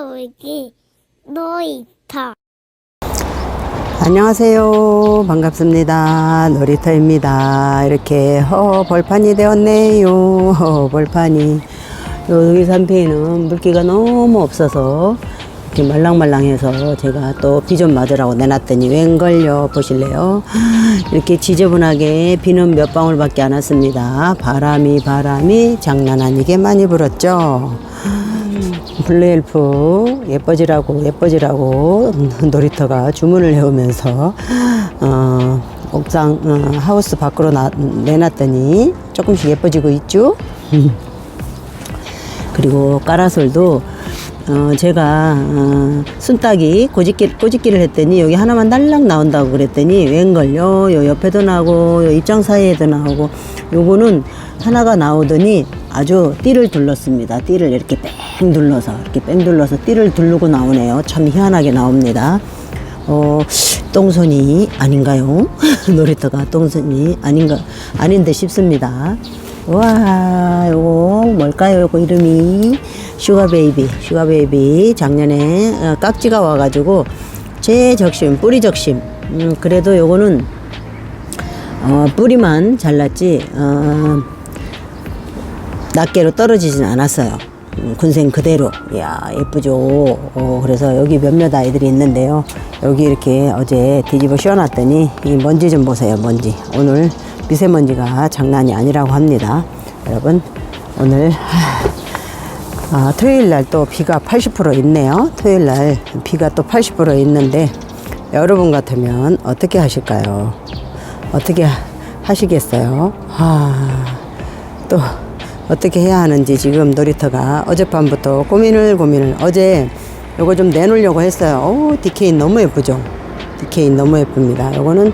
싸우기 놀이터 안녕하세요. 반갑습니다. 놀이터입니다. 이렇게 허 벌판이 되었네요. 허 벌판이. 여기 산피에는 물기가 너무 없어서 이렇게 말랑말랑해서 제가 또 비 좀 맞으라고 내놨더니 웬걸요 보실래요? 이렇게 지저분하게 비는 몇 방울밖에 안 왔습니다. 바람이 바람이 장난 아니게 많이 불었죠. 블루엘프 예뻐지라고 예뻐지라고 놀이터가 주문을 해오면서 어, 옥상 어, 하우스 밖으로 나, 내놨더니 조금씩 예뻐지고 있죠. 그리고 까라솔도 어, 제가 어, 순따기 고집길, 꼬집기를 했더니 여기 하나만 달랑 나온다고 그랬더니 웬걸요 요 옆에도 나오고 요 입장 사이에도 나오고 요거는 하나가 나오더니 아주 띠를 둘렀습니다 띠를 이렇게 뺑 둘러서 이렇게 뺑 둘러서 띠를 두르고 나오네요 참 희한하게 나옵니다 어, 똥손이 아닌가요? 놀이터가 똥손이 아닌가, 아닌데 싶습니다. 와, 요거 뭘까요? 요거 이름이 슈가베이비, 슈가베이비. 작년에 어, 깍지가 와가지고 제 적심, 뿌리 적심. 음, 그래도 요거는 어, 뿌리만 잘랐지, 어, 낱개로 떨어지진 않았어요. 음, 군생 그대로. 이야, 예쁘죠. 어, 그래서 여기 몇몇 아이들이 있는데요. 여기 이렇게 어제 뒤집어 씌워놨더니 이 먼지 좀 보세요, 먼지. 오늘 미세먼지가 장난이 아니라고 합니다. 여러분, 오늘, 아, 토요일 날 또 비가 80% 있네요. 토요일 날 비가 또 80% 있는데 여러분 같으면 어떻게 하실까요? 어떻게 하- 하시겠어요? 아, 또 어떻게 해야 하는지 지금 놀이터가 어젯밤부터 고민을 고민을 어제 요거 좀 내놓으려고 했어요. 오, 디케인 너무 예쁘죠? 디케인 너무 예쁩니다. 요거는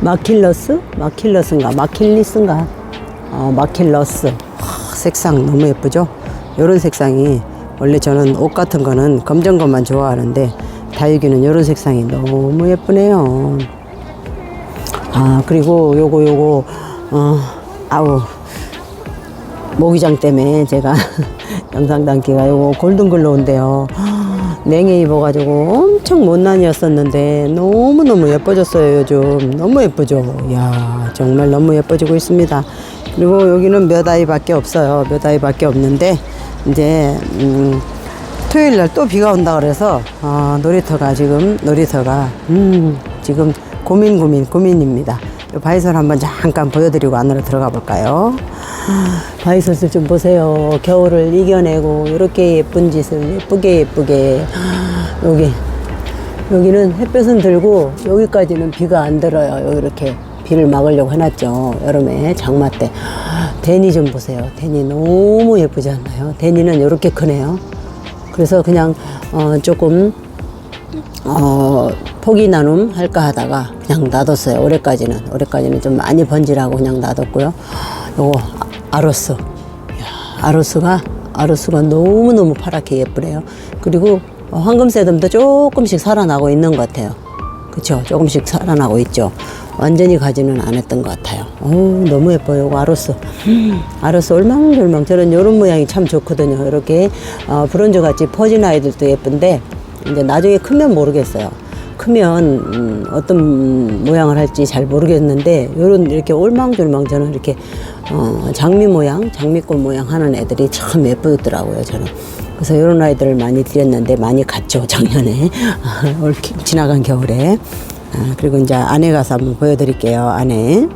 마킬러스? 마킬러스인가? 마킬리스인가? 어, 마킬러스. 하, 색상 너무 예쁘죠? 요런 색상이 원래 저는 옷 같은 거는 검정 것만 좋아하는데 다육이는 요런 색상이 너무 예쁘네요. 아, 그리고 요거 요거 어, 아우 모기장 때문에 제가 영상 담기가 요거 골든글로우인데요. 냉해 입어가지고 엄청 못난이었었는데 너무너무 예뻐졌어요 요즘 너무 예쁘죠 이야 정말 너무 예뻐지고 있습니다 그리고 여기는 몇 아이밖에 없어요 몇 아이밖에 없는데 이제 음, 토요일 날 또 비가 온다 그래서 어, 놀이터가 지금 놀이터가 음, 지금 고민 고민 고민입니다. 요 바이솔 한번 잠깐 보여드리고 안으로 들어가 볼까요? 바이솔을 좀 보세요. 겨울을 이겨내고 이렇게 예쁜 짓을 예쁘게 예쁘게 여기 여기는 햇볕은 들고 여기까지는 비가 안 들어요. 여기 이렇게 비를 막으려고 해놨죠. 여름에 장마 때 데니 좀 보세요. 데니 너무 예쁘지 않나요? 데니는 이렇게 크네요. 그래서 그냥 어, 조금 어, 포기 나눔 할까 하다가 그냥 놔뒀어요. 올해까지는 올해까지는 좀 많이 번지라고 그냥 놔뒀고요. 요거 아- 아로스, 야, 아로스가 아로스가 너무 너무 파랗게 예쁘네요. 그리고 어, 황금새덤도 조금씩 살아나고 있는 것 같아요. 그쵸? 조금씩 살아나고 있죠. 완전히 가지는 않았던 것 같아요. 오, 너무 예뻐요. 이거 아로스. 음, 아로스 얼망졸망. 저는 이런 모양이 참 좋거든요. 이렇게, 어, 브론즈 같이 퍼진 아이들도 예쁜데, 이제 나중에 크면 모르겠어요. 크면, 음, 어떤 모양을 할지 잘 모르겠는데, 요런 이렇게 올망졸망 저는 이렇게, 어, 장미 모양, 장미꽃 모양 하는 애들이 참 예쁘더라고요. 저는. 그래서 이런 아이들을 많이 드렸는데 많이 갔죠 작년에 지나간 겨울에 아, 그리고 이제 안에 가서 한번 보여드릴게요 안에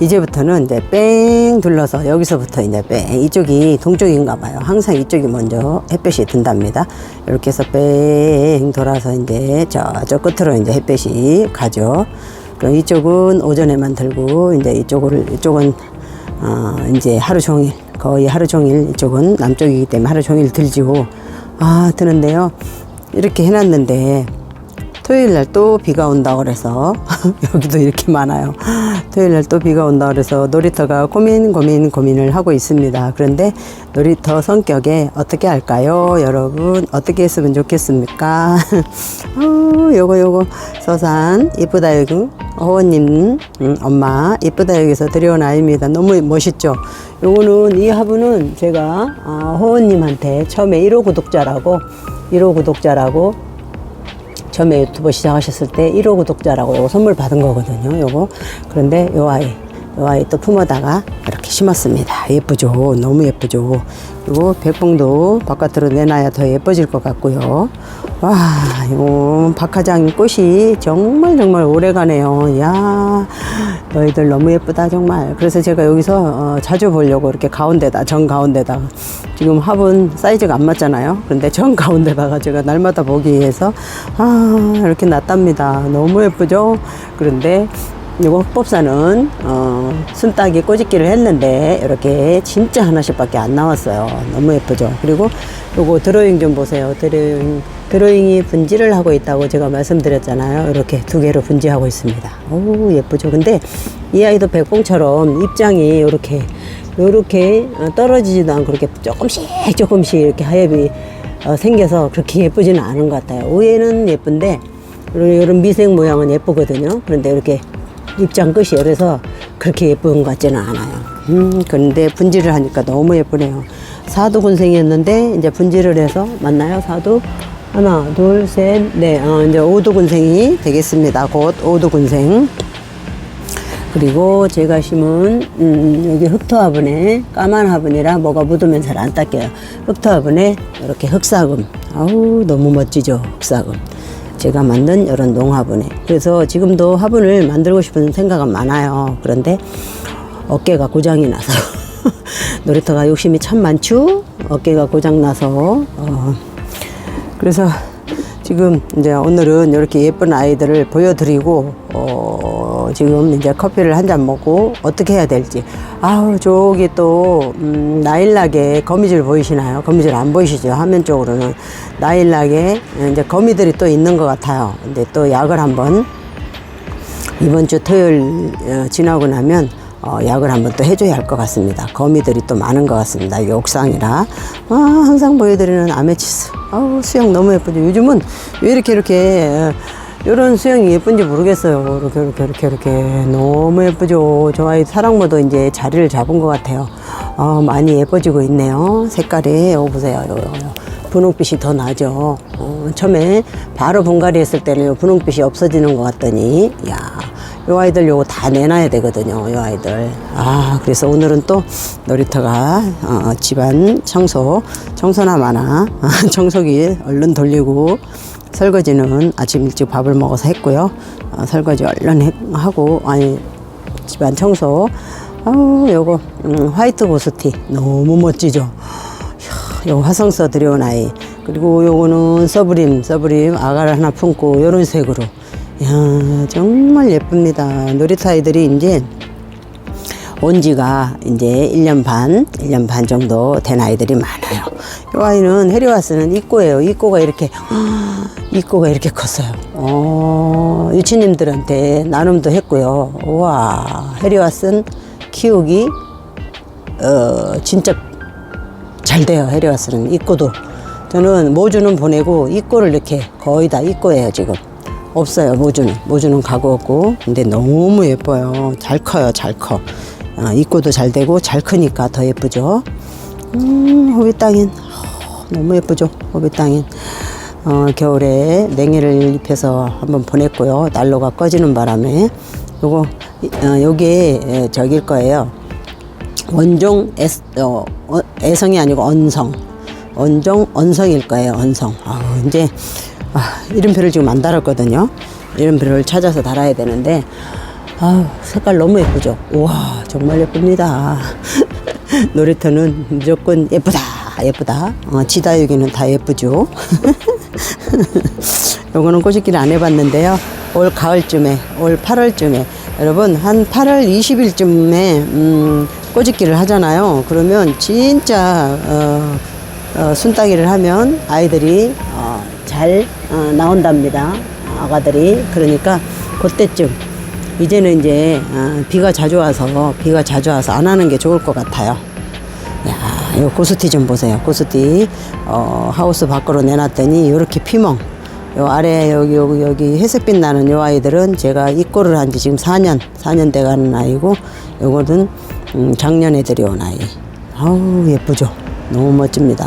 이제부터는 이제 뺑 둘러서 여기서부터 이제 뺑 이쪽이 동쪽인가 봐요. 항상 이쪽이 먼저 햇볕이 든답니다. 이렇게 해서 뺑 돌아서 이제 저저 끝으로 이제 햇볕이 가죠. 그럼 이쪽은 오전에만 들고 이제 이쪽을 이쪽은 어, 이제 하루 종일 거의 하루 종일 이쪽은 남쪽이기 때문에 하루 종일 들지고 아 드는데요. 이렇게 해놨는데 토요일 날 또 비가 온다 그래서 여기도 이렇게 많아요. 토요일 날 또 비가 온다 그래서 놀이터가 고민 고민 고민을 하고 있습니다. 그런데 놀이터 성격에 어떻게 할까요? 여러분 어떻게 했으면 좋겠습니까? 어, 요거 요거. 서산 이쁘다 여기. 어머님 음, 엄마 이쁘다 여기서 들여온 아이입니다. 너무 멋있죠? 요거는 이 화분은 제가 어, 호원님한테 처음에 1호 구독자라고 1호 구독자라고 처음에 유튜브 시작하셨을 때 1호 구독자라고 선물 받은 거거든요. 요거. 그런데 요 아이, 요 아이 또 품어다가 이렇게 심었습니다. 예쁘죠? 너무 예쁘죠? 그리고 백봉도 바깥으로 내놔야 더 예뻐질 것 같고요. 와, 요 박하장 꽃이 정말 정말 오래 가네요. 야 너희들 너무 예쁘다, 정말. 그래서 제가 여기서 어, 자주 보려고 이렇게 가운데다, 정 가운데다가 지금 화분 사이즈가 안 맞잖아요. 그런데 정 가운데다가 제가 날마다 보기 위해서 아, 이렇게 놨답니다. 너무 예쁘죠? 그런데 이거 흑법사는 어, 순따기 꼬집기를 했는데 이렇게 진짜 하나씩밖에 안 나왔어요. 너무 예쁘죠. 그리고 요거 드로잉 좀 보세요. 드로잉 드로잉이 분지를 하고 있다고 제가 말씀드렸잖아요. 이렇게 두 개로 분지하고 있습니다. 오 예쁘죠. 근데 이 아이도 백봉처럼 입장이 이렇게 이렇게 떨어지지도 않고 이렇게 조금씩 조금씩 이렇게 하엽이 어, 생겨서 그렇게 예쁘지는 않은 것 같아요. 위에는 예쁜데 이런 미생 모양은 예쁘거든요. 그런데 이렇게 입장 끝이 그래서 그렇게 예쁜 것 같지는 않아요. 음, 그런데 분지를 하니까 너무 예쁘네요. 사두 군생이었는데 이제 분지를 해서 맞나요? 사두 하나, 둘, 셋, 네, 어, 이제 오두 군생이 되겠습니다. 곧 오두 군생. 그리고 제가 심은 음, 여기 흑토 화분에 까만 화분이라 뭐가 묻으면 잘 안 닦여요. 흑토 화분에 이렇게 흑사금. 아우 너무 멋지죠 흑사금. 제가 만든 이런 농화분에. 그래서 지금도 화분을 만들고 싶은 생각은 많아요. 그런데 어깨가 고장이 나서 놀이터가 욕심이 참 많죠. 어깨가 고장 나서 어, 그래서 지금 이제 오늘은 이렇게 예쁜 아이들을 보여드리고 어 지금 이제 커피를 한 잔 먹고 어떻게 해야 될지 아우 저기 또 음, 나일락에 거미줄 보이시나요? 거미줄 안 보이시죠? 화면 쪽으로는 나일락에 이제 거미들이 또 있는 것 같아요. 근데 또 약을 한번 이번 주 토요일 어, 지나고 나면 어, 약을 한번 또 해줘야 할 것 같습니다. 거미들이 또 많은 것 같습니다. 이 옥상이라. 아, 항상 보여드리는 아메치스. 아우, 수영 너무 예쁘죠. 요즘은 왜 이렇게 이렇게 이런 수영이 예쁜지 모르겠어요. 이렇게 이렇게 이렇게 이렇게 너무 예쁘죠. 저 아이 사랑모도 이제 자리를 잡은 것 같아요. 어, 많이 예뻐지고 있네요. 색깔이 요 보세요. 요, 요, 요. 분홍빛이 더 나죠. 어, 처음에 바로 분갈이 했을 때는 요 분홍빛이 없어지는 것 같더니 야. 요 아이들 요거 다 내놔야 되거든요. 요 아이들. 아, 그래서 오늘은 또 놀이터가 어, 집안 청소, 청소나 마나 아, 청소기 얼른 돌리고 설거지는 아침 일찍 밥을 먹어서 했고요. 어, 설거지 얼른 해- 하고 아니 집안 청소. 아우 요거 음, 화이트 고스티 너무 멋지죠. 요 화성서 들여온 아이 그리고 요거는 서브림 서브림 아가를 하나 품고 요런 색으로 야 정말 예쁩니다 놀이터 아이들이 이제 온 지가 이제 1년 반, 1년 반 정도 된 아이들이 많아요. 이 아이는 헤리와스는 이꼬예요. 이꼬가 이렇게, 이꼬가 이렇게 컸어요. 어, 유치님들한테 나눔도 했고요. 우와, 헤리와스는 키우기, 어, 진짜 잘 돼요. 헤리와스는 이꼬도. 저는 모주는 보내고 이꼬를 이렇게 거의 다 이꼬예요, 지금. 없어요, 모주는. 모주는 가고 없고. 근데 너무 예뻐요. 잘 커요, 잘 커. 아, 이꼬도 잘 되고 잘 크니까 더 예쁘죠. 음, 호빗땅인. 어, 너무 예쁘죠, 호빗땅인. 어, 겨울에 냉이를 입혀서 한번 보냈고요. 난로가 꺼지는 바람에. 요거, 이- 어, 요게 에, 저길 거예요. 원종 애, 어, 어, 애성이 아니고 언성. 언종 언성일 거예요. 언성. 아, 이제 아, 이름표를 지금 안 달았거든요. 이름표를 찾아서 달아야 되는데 아, 색깔 너무 예쁘죠. 우와, 정말 예쁩니다. 놀이터는 무조건 예쁘다, 예쁘다. 어, 지다육이는 다 예쁘죠. 요거는 꼬집기를 안 해봤는데요. 올 가을쯤에, 올 8월쯤에, 여러분, 한 8월 20일쯤에, 음, 꼬집기를 하잖아요. 그러면 진짜, 어, 어, 순따기를 하면 아이들이, 어, 잘, 어, 나온답니다. 아가들이. 그러니까, 그때쯤, 이제는 이제, 어, 비가 자주 와서, 비가 자주 와서 안 하는 게 좋을 것 같아요. 야, 요 고스티 좀 보세요. 고스티 어, 하우스 밖으로 내놨더니 이렇게 피멍. 요 아래 여기 여기 여기 회색빛 나는 요 아이들은 제가 입고를 한 지 지금 4년 4년 돼가는 아이고 요거는 음, 작년에 들여온 아이. 아우 예쁘죠. 너무 멋집니다.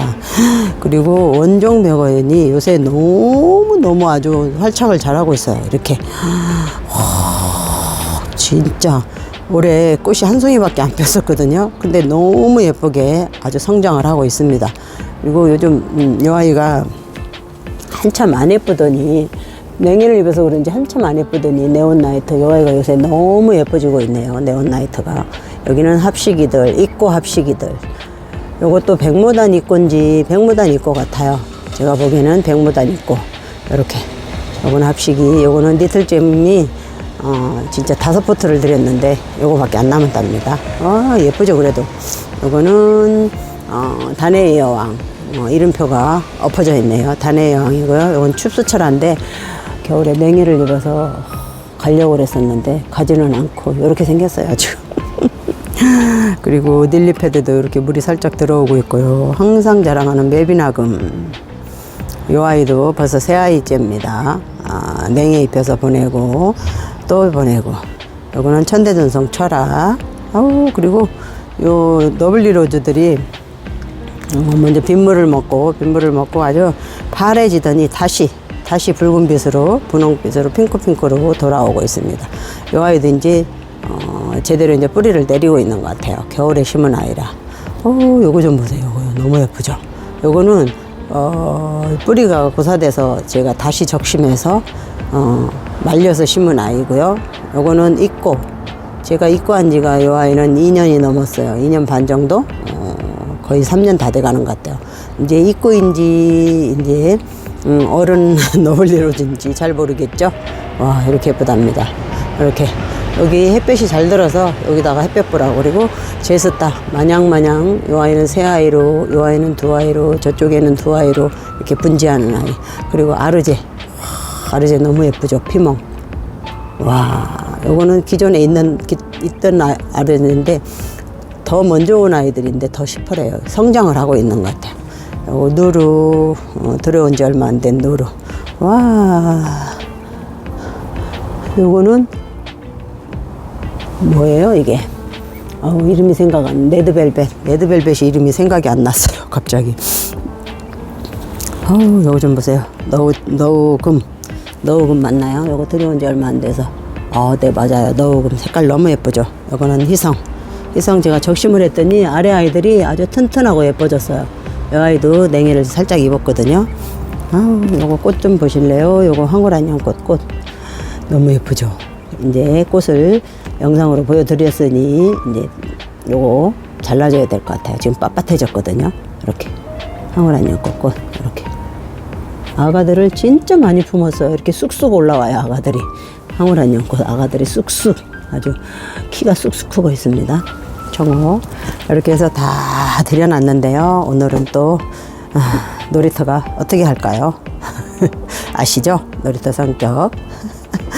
그리고 원종 백어연이 요새 너무 너무 아주 활착을 잘하고 있어요. 이렇게 와, 진짜 올해 꽃이 한 송이밖에 안 폈었거든요. 근데 너무 예쁘게 아주 성장을 하고 있습니다. 그리고 요즘 음, 이 아이가 한참 안 예쁘더니 냉이를 입어서 그런지 한참 안 예쁘더니 네온나이트 요 아이가 요새 너무 예뻐지고 있네요. 네온나이트가 여기는 합식이들 입고 합식이들 요것도 백모단 입고인지 백모단 입고 같아요. 제가 보기에는 백모단 입고 이렇게 요거는 합식이 요거는 니틀잼이 어, 진짜 다섯 포트를 드렸는데 요거밖에 안 남았답니다. 아 예쁘죠 그래도 요거는 어, 단의 여왕 어, 이름표가 엎어져 있네요. 단의 여왕이고요. 요건 춥수철한데 겨울에 냉이를 입어서 가려고 그랬었는데 가지는 않고 이렇게 생겼어요 아주. 그리고 닐리패드도 이렇게 물이 살짝 들어오고 있고요. 항상 자랑하는 메비나금. 이 아이도 벌써 새 아이째입니다. 아, 냉에 입혀서 보내고 또 보내고. 요거는 천대전성 철학. 아우 그리고 요 너블리 로즈들이 어, 먼저 빗물을 먹고 빗물을 먹고 아주 파래지더니 다시 다시 붉은빛으로 분홍빛으로 핑크핑크로 돌아오고 있습니다. 이 아이도 이제 어, 제대로 이제 뿌리를 내리고 있는 것 같아요. 겨울에 심은 아이라. 어, 요거 좀 보세요. 요거 너무 예쁘죠. 요거는 어, 뿌리가 고사돼서 제가 다시 적심해서 어, 말려서 심은 아이고요. 요거는 있고 제가 입고 한 지가 이 아이는 2년이 넘었어요. 2년 반 정도? 어, 거의 3년 다 돼가는 것 같아요. 이제 입고인지, 이제, 음, 어른 너블리로진지 잘 모르겠죠? 와, 이렇게 예쁘답니다. 이렇게. 여기 햇볕이 잘 들어서 여기다가 햇볕 보라고. 그리고 제스타. 마냥마냥 이 아이는 세 아이로, 이 아이는 두 아이로, 저쪽에는 두 아이로 이렇게 분지하는 아이. 그리고 아르제. 와, 아르제 너무 예쁘죠? 피멍. 와, 요거는 기존에 있는, 기- 있던 아- 아르인데 더 먼저 온 아이들인데 더 시퍼래요. 성장을 하고 있는 것 같아요. 요거 누루, 어, 들어온 지 얼마 안 된 누루. 와, 요거는 뭐예요, 이게? 아우, 이름이 생각 안, 레드벨벳. 레드벨벳이 이름이 생각이 안 났어요, 갑자기. 어우, 요거 좀 보세요. 너우, 너우금. 너우금 맞나요? 요거 들여온 지 얼마 안 돼서. 아, 네, 맞아요. 너우금. 색깔 너무 예쁘죠? 요거는 희성. 희성 제가 적심을 했더니 아래 아이들이 아주 튼튼하고 예뻐졌어요. 이 아이도 냉이를 살짝 입었거든요. 아우, 요거 꽃 좀 보실래요? 요거 황홀안녕꽃 꽃. 너무 예쁘죠? 이제 꽃을 영상으로 보여드렸으니, 이제 요거 잘라줘야 될 것 같아요. 지금 빳빳해졌거든요. 이렇게. 황홀안녕꽃 꽃. 이렇게. 아가들을 진짜 많이 품었어요. 이렇게 쑥쑥 올라와요, 아가들이. 황홀한 연꽃 아가들이 쑥쑥 아주 키가 쑥쑥 크고 있습니다. 청호. 이렇게 해서 다 들여놨는데요. 오늘은 또 아, 놀이터가 어떻게 할까요? 아시죠? 놀이터 성격.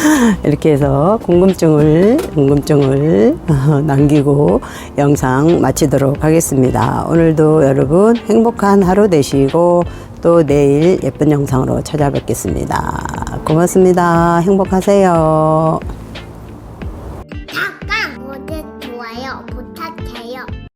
이렇게 해서 궁금증을 궁금증을 어, 남기고 영상 마치도록 하겠습니다. 오늘도 여러분 행복한 하루 되시고 또 내일 예쁜 영상으로 찾아뵙겠습니다. 고맙습니다. 행복하세요.